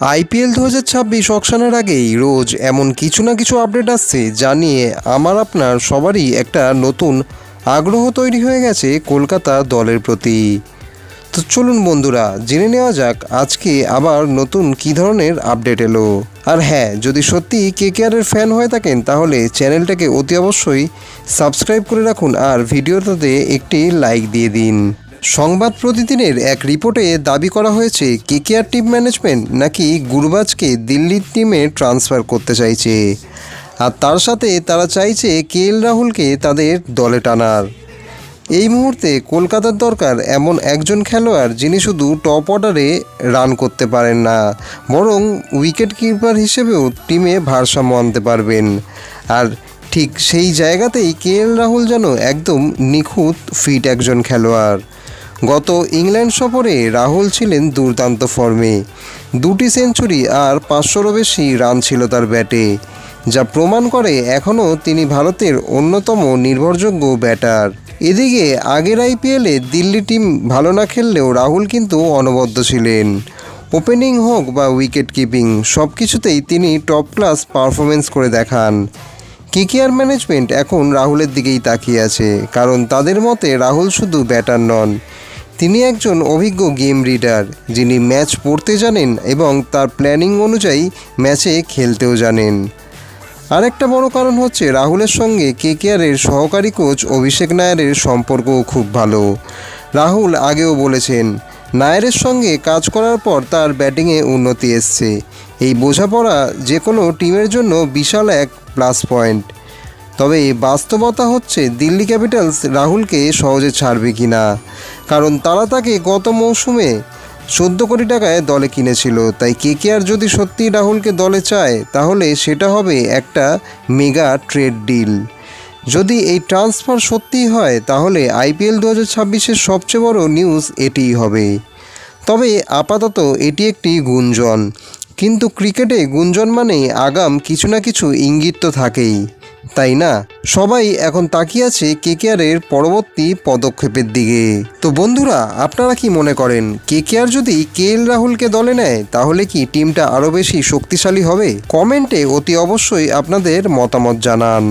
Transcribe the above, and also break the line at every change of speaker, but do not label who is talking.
IPL দু হাজার ছাব্বিশ অকশনের আগেই রোজ এমন কিছু না কিছু আপডেট আসছে যা নিয়ে আমার আপনার সবারই একটা নতুন আগ্রহ তৈরি হয়ে গেছে কলকাতা দলের প্রতি। তো চলুন বন্ধুরা, জেনে নেওয়া যাক আজকে আবার নতুন কী ধরনের আপডেট এলো। আর হ্যাঁ যদি সত্যি কে কেয়ারের ফ্যান হয়ে থাকেন, তাহলে চ্যানেলটাকে অতি অবশ্যই সাবস্ক্রাইব করে রাখুন আর ভিডিওটাতে একটি লাইক দিয়ে দিন। সংবাদ প্রতিদিনের এক রিপোর্টে দাবি করা হয়েছে কেকেআর টিম ম্যানেজমেন্ট নাকি গুরবাজকে দিল্লির টিমে ট্রান্সফার করতে চাইছে। আর তার সাথে তারা চাইছে কে এল রাহুলকে তাদের দলে টানার। এই মুহূর্তে কলকাতার দরকার এমন একজন খেলোয়াড় যিনি শুধু টপ অর্ডারে রান করতে পারেন না, বরং উইকেট কিপার হিসেবেও টিমে ভারসাম্য আনতে পারবেন। আর ঠিক সেই জায়গাতেই কে এল রাহুল যেন একদম নিখুঁত ফিট একজন খেলোয়াড়। গত ইংল্যান্ড সফরে রাহুল ছিলেন দুর্দান্ত ফর্মে। দুটি সেঞ্চুরি আর পাঁচশোরও বেশি রান ছিল তার ব্যাটে, যা প্রমাণ করে এখনও তিনি ভারতের অন্যতম নির্ভরযোগ্য ব্যাটার। এদিকে আগের আইপিএলে দিল্লি টিম ভালো না খেললেও রাহুল কিন্তু অনবদ্য ছিলেন। ওপেনিং হোক বা উইকেট কিপিং সব কিছুতেই তিনি টপ ক্লাস পারফরমেন্স করে দেখান। কেকেআর ম্যানেজমেন্ট এখন রাহুলের দিকেই তাকিয়ে আছে, কারণ তাদের মতে রাহুল শুধু ব্যাটার নন তিনি একজন অভিজ্ঞ গেম রিডার যিনি ম্যাচ পড়তে জানেন এবং তার প্ল্যানিং অনুযায়ী ম্যাচে খেলতেও জানেন। আরেকটা বড় কারণ হচ্ছে রাহুলের সঙ্গে কেকেআরের সহকারী কোচ অভিষেক নায়ারের সম্পর্কও খুব ভালো। রাহুল আগেও বলেছেন, নায়ারের সঙ্গে কাজ করার পর তার ব্যাটিংয়ে উন্নতি এসছে। এই বোঝাপড়া যে কোনো টিমের জন্য বিশাল এক প্লাস পয়েন্ট তবে বাস্তবতা হচ্ছে দিল্লি ক্যাপিটালস রাহুলকে সহজে ছাড়বে কি না কারণ তারা তাকে গত মৌসুমে চোদ্দ কোটি টাকায় দলে কিনেছিল। তাই কেকেআর যদি সত্যি রাহুলকে দলে চায়, তাহলে সেটা হবে একটা মেগা ট্রেড ডিল। যদি এই ট্রান্সফার সত্যিই হয়, তাহলে আইপিএল দু হাজার ছাব্বিশের সবচেয়ে বড় নিউজ এটিই হবে। তবে আপাতত এটি একটি গুঞ্জন। কিন্তু ক্রিকেটে গুঞ্জন মানে আগাম কিছু না কিছু ইঙ্গিত তো থাকেই। তাই না? সবাই এখন তাকিয়ে আছে কেকেআরের পরবর্তী পদক্ষেপের দিকে। তো বন্ধুরা, আপনারা কি মনে করেন, কেকেআর যদি কে এল রাহুলকে দলে নেয়, তাহলে কি টিমটা আরও বেশি শক্তিশালী হবে? কমেন্টে অতি অবশ্যই আপনাদের মতামত জানান।